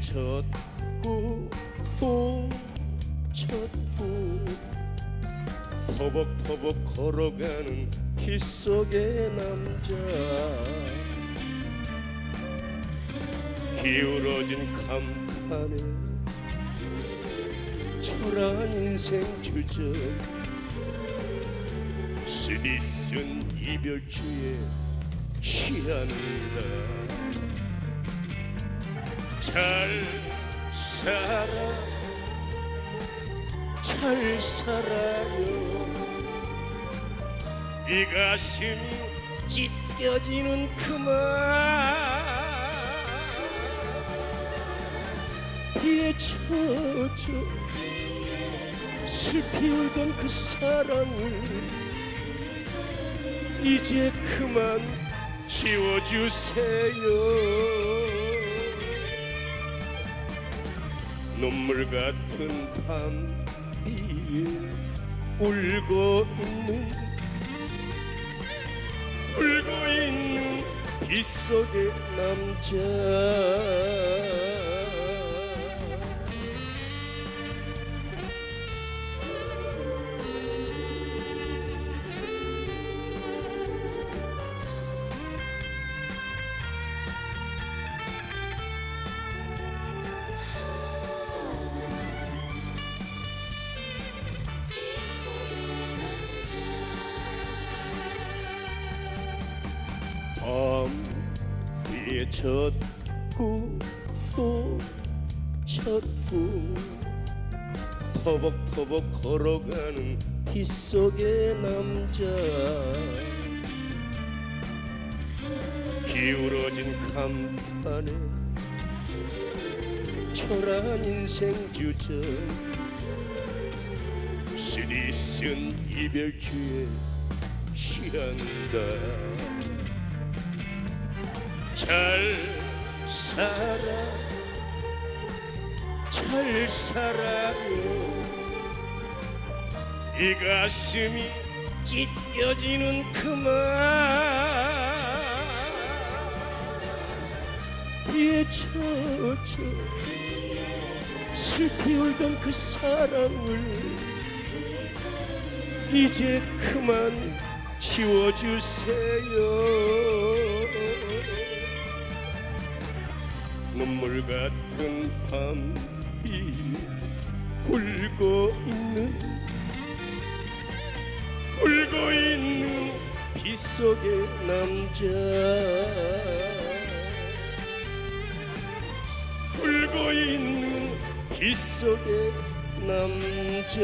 젖고 또 젖고 퍼벅퍼벅 걸어가는 피 속의 남자. 기울어진 간판에 초라한 인생 주저 쓰디쓴 이별주에 취한다 잘 살아. 잘 살아요. 이 가슴이 찢겨지는 그만. 비에 젖어 슬피 울던 그 사랑을 이제 그만 지워주세요 눈물 같은 밤 위에 울고 있는 울고 있는 빗 속의 남자 밤 위에 젖고 또 젖고 퍼벅퍼벅 걸어가는 빗 속의 남자. 기울어진 간판에 초라한 인생 주저 쓰디쓴 이별주에 취한다 잘 살아. 잘 살아요. 이 가슴이 찢겨지는 그만. 비에 젖어 슬피 울던 그 사랑을 이제 그만 지워주세요 눈물 같은 밤이 울고 있는 울고 있는 빗 속의 남자. 울고 있는 빗 속의 남자